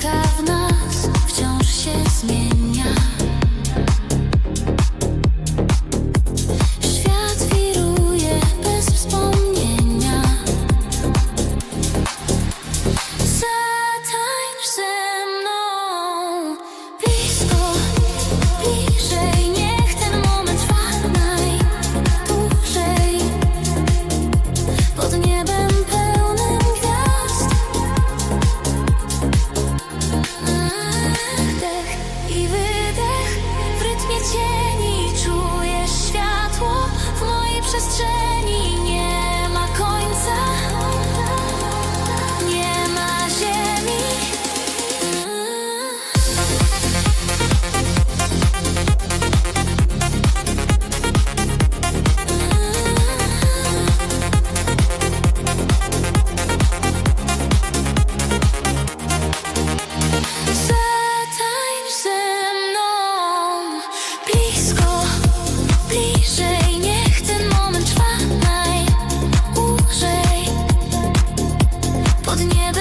because my Pod niebem